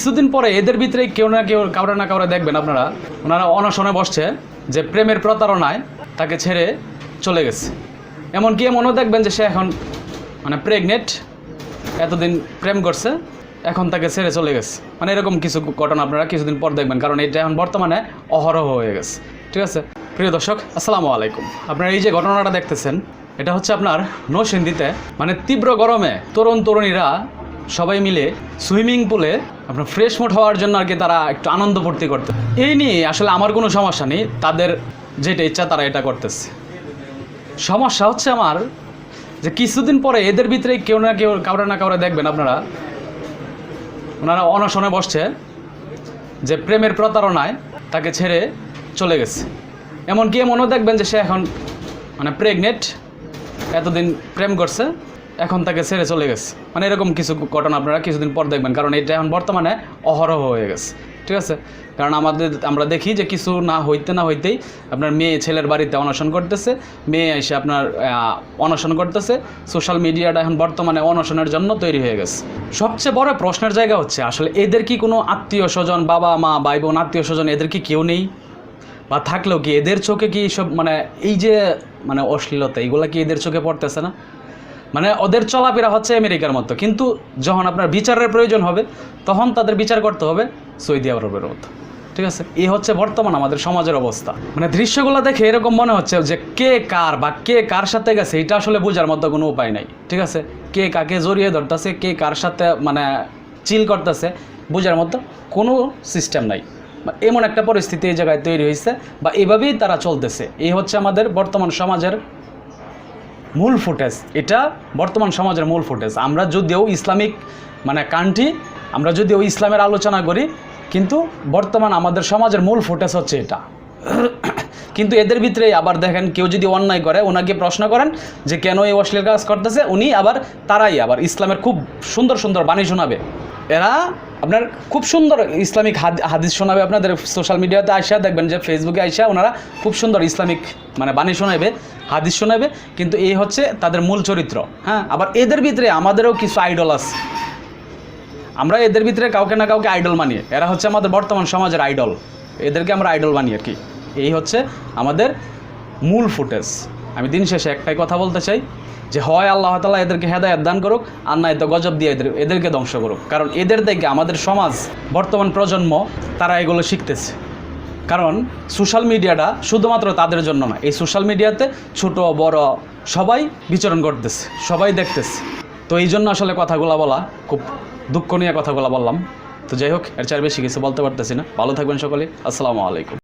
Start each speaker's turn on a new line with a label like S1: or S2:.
S1: কিছুদিন পরে এদের ভিতরে কেউ না কেউ, কাউরে না কাউরে দেখবেন আপনারা। ওনারা অনশনে বসছে যে প্রেমের প্রতারণায় তাকে ছেড়ে চলে গেছে। এমনকি এমনও দেখবেন যে সে এখন মানে প্রেগনেন্ট এতদিন প্রেম করছে, এখন তাকে ছেড়ে চলে গেছে। মানে এরকম কিছু ঘটনা আপনারা কিছুদিন পর দেখবেন, কারণ এটা এখন বর্তমানে অহরহ হয়ে গেছে। ঠিক আছে? প্রিয় দর্শক, আসসালামু আলাইকুম। আপনারা এই যে ঘটনাটা দেখতেছেন, এটা হচ্ছে আপনার নৌসিন্দিতে মানে তীব্র গরমে তরুণ তরুণীরা সবাই মিলে সুইমিং পুলে আপনার ফ্রেশ মোট হওয়ার জন্য আর কি তারা একটু আনন্দ ফুর্তি করতে। এই নিয়ে আসলে আমার কোনো সমস্যা নেই, তাদের যেটা ইচ্ছা তারা এটা করতেছে। সমস্যা হচ্ছে আমার যে কিছুদিন পরে এদের ভিতরে কেউ না কেউ, কাউরে না কাউরে দেখবেন আপনারা। ওনারা অনশনে বসছে যে প্রেমের প্রতারণায় তাকে ছেড়ে চলে গেছে। এমন এমনকি এমনও দেখবেন যে সে এখন মানে প্রেগনেন্ট এতদিন প্রেম করছে। এখন তাকে ছেড়ে চলে গেছে। মানে এরকম কিছু ঘটনা আপনারা কিছুদিন পর দেখবেন, কারণ এটা এখন বর্তমানে অহরহ হয়ে গেছে। ঠিক আছে? কারণ আমাদের, আমরা দেখি যে কিছু না হইতে না হইতেই আপনার মেয়ে ছেলের বাড়িতে অনশন করতেছে, মেয়ে এসে আপনার অনশন করতেছে সোশ্যাল মিডিয়াটা এখন বর্তমানে অনশনের জন্য তৈরি হয়ে গেছে। সবচেয়ে বড় প্রশ্নের জায়গা হচ্ছে, আসলে এদের কি কোনো আত্মীয় স্বজন, বাবা, মা ভাই বোন আত্মীয় স্বজন এদের কি কেউ নেই? বা থাকলেও কি এদের চোখে কি সব মানে এই যে মানে অশ্লীলতা এইগুলা কি এদের চোখে পড়তেছে না? মানে ওদের চলাফেরা হচ্ছে আমেরিকার মতো। কিন্তু যখন আপনার বিচারের প্রয়োজন হবে, তখন তাদের বিচার করতে হবে সৌদি আরবের মতো। ঠিক আছে? এই হচ্ছে বর্তমান আমাদের সমাজের অবস্থা। মানে দৃশ্যগুলো দেখে এরকম মনে হচ্ছে যে কে কার বা কে কার সাথে গেছে, এটা আসলে বোঝার মতো কোনো উপায় নাই। ঠিক আছে? কে কাকে জড়িয়ে ধরতেছে, কে কার সাথে মানে চিল করতেছে, বোঝার মতো কোনো সিস্টেম নাই। এমন একটা পরিস্থিতি এই জায়গায় তৈরি হয়েছে বা এভাবেই তারা চলতেছে। এই হচ্ছে আমাদের বর্তমান সমাজের মূল ফুটেজ এটা বর্তমান সমাজের মূল ফুটেজ আমরা যদিও ইসলামিক মানে কান্ট্রি, আমরা যদিও ইসলামের আলোচনা করি, কিন্তু বর্তমান আমাদের সমাজের মূল ফুটেজ হচ্ছে এটা। কিন্তু এদের ভিতরে আবার দেখেন, কেউ যদি অন্যায় করে, ওনাকে প্রশ্ন করেন যে, কেন এই অশ্লীল কাজ করতেছে? উনি আবার তারাই আবার ইসলামের খুব সুন্দর সুন্দর বাণী শোনাবে। এরা আপনার খুব সুন্দর ইসলামিক হাদ- হাদিস শোনাবে আপনাদের সোশ্যাল মিডিয়াতে আইসা, দেখবেন যে ফেসবুকে আইসা ওনারা খুব সুন্দর ইসলামিক মানে বাণী শোনাবে হাদিস শোনাবে কিন্তু এই হচ্ছে তাদের মূল চরিত্র হ্যাঁ? আবার এদের ভিতরে আমাদেরও কিছু আইডল আছে। আমরা এদের ভিতরে কাউকে না কাউকে আইডল মানি। এরা হচ্ছে আমাদের বর্তমান সমাজের আইডল এদেরকে আমরা আইডল মানি আর কি। এই হচ্ছে আমাদের মূল ফুটেজ আমি দিন শেষে একটাই কথা বলতে চাই যে হয় আল্লাহ তালা এদেরকে হেদায়ত দান করুক, আর না তো গজব দিয়ে এদের এদেরকে ধ্বংস করুক। কারণ এদের থেকে আমাদের সমাজ, বর্তমান প্রজন্ম, তারা এগুলো শিখতেছে। কারণ সোশ্যাল মিডিয়াটা শুধুমাত্র তাদের জন্য না এই সোশ্যাল মিডিয়াতে ছোট, বড় সবাই বিচরণ করতেছে, সবাই দেখতেছে। তো এই জন্য আসলে কথাগুলো বলা খুব দুঃখ নিয়ে কথাগুলো বললাম। তো যাই হোক, এর চার বেশি কিছু বলতে পারতেছি না। ভালো থাকবেন সকলে। আসসালামু আলাইকুম।